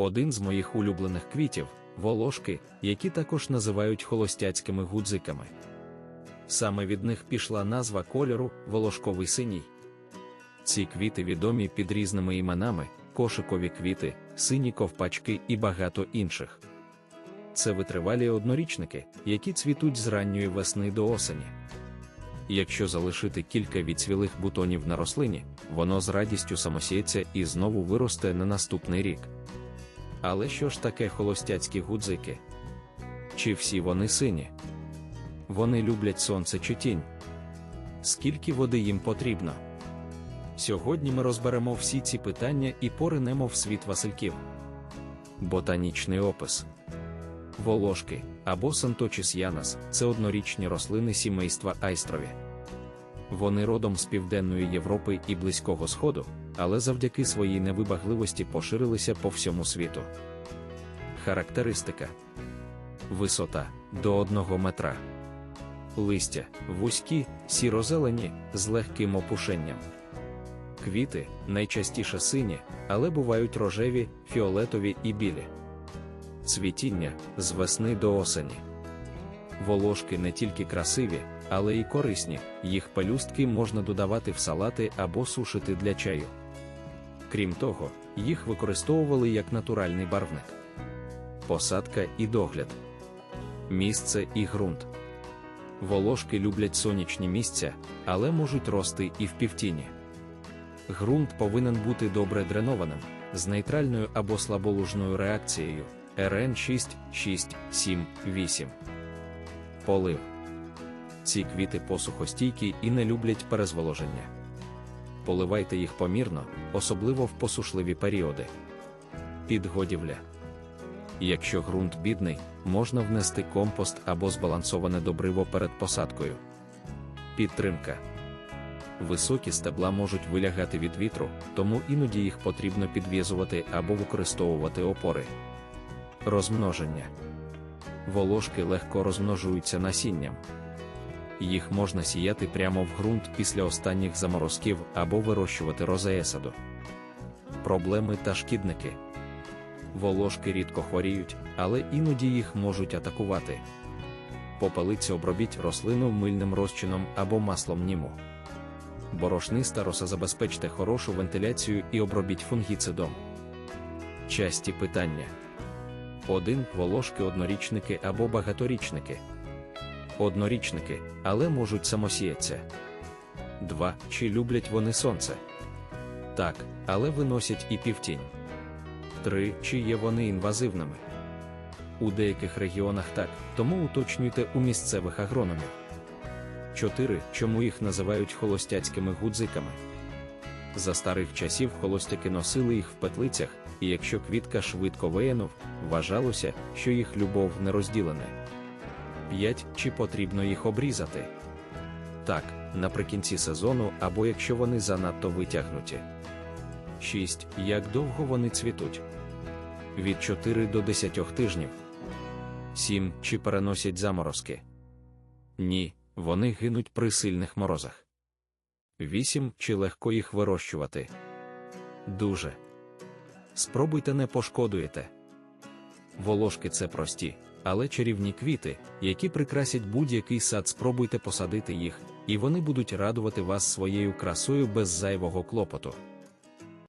Один з моїх улюблених квітів волошки, які також називають холостяцькими гудзиками. Саме від них пішла назва кольору волошковий синій. Ці квіти відомі під різними іменами: кошикові квіти, сині ковпачки і багато інших. Це витривалі однорічники, які цвітуть з ранньої весни до осені. Якщо залишити кілька відцвілих бутонів на рослині, воно з радістю самосіється і знову виросте на наступний рік. Але що ж таке холостяцькі гудзики? Чи всі вони сині? Вони люблять сонце чи тінь? Скільки води їм потрібно? Сьогодні ми розберемо всі ці питання і поринемо в світ Васильків. Ботанічний опис Волошки або Санточіс янас це однорічні рослини сімейства айстрові. Вони родом з Південної Європи і Близького Сходу, але завдяки своїй невибагливості поширилися по всьому світу. Характеристика висота до 1 метра. Листя вузькі, сіро-зелені, з легким опушенням. Квіти найчастіше сині, але бувають рожеві, фіолетові і білі. Цвітіння з весни до осені. Волошки не тільки красиві, але й корисні, їх пелюстки можна додавати в салати або сушити для чаю. Крім того, їх використовували як натуральний барвник. Посадка і догляд. Місце і ґрунт. Волошки люблять сонячні місця, але можуть рости і в півтіні. Ґрунт повинен бути добре дренованим, з нейтральною або слаболужною реакцією РН 6, 6, 7, 8. Полив. Ці квіти посухостійкі і не люблять перезволоження. Поливайте їх помірно, особливо в посушливі періоди. Підгодівля. Якщо ґрунт бідний, можна внести компост або збалансоване добриво перед посадкою. Підтримка. Високі стебла можуть вилягати від вітру, тому іноді їх потрібно підв'язувати або використовувати опори. Розмноження. Волошки легко розмножуються насінням. Їх можна сіяти прямо в ґрунт після останніх заморозків або вирощувати розеесаду. Проблеми та шкідники. Волошки рідко хворіють, але іноді їх можуть атакувати. Попелиці обробіть рослину мильним розчином або маслом німу. Борошниста роса забезпечте хорошу вентиляцію і обробіть фунгіцидом. Часті питання. 1. Волошки однорічники або багаторічники. Однорічники, але можуть самосіятися. 2. Чи люблять вони сонце? Так, але виносять і півтінь. 3. Чи є вони інвазивними? У деяких регіонах так, тому уточнюйте у місцевих агрономів. 4. Чому їх називають холостяцькими гудзиками? За старих часів холостяки носили їх в петлицях, і якщо квітка швидко виянув, вважалося, що їх любов не розділене. 5. Чи потрібно їх обрізати? Так, наприкінці сезону або якщо вони занадто витягнуті. 6. Як довго вони цвітуть? Від 4 до 10 тижнів. 7. Чи переносять заморозки? Ні, вони гинуть при сильних морозах. 8. Чи легко їх вирощувати? Дуже. Спробуйте не пошкодуєте. Волошки це прості, але чарівні квіти, які прикрасять будь-який сад, спробуйте посадити їх, і вони будуть радувати вас своєю красою без зайвого клопоту.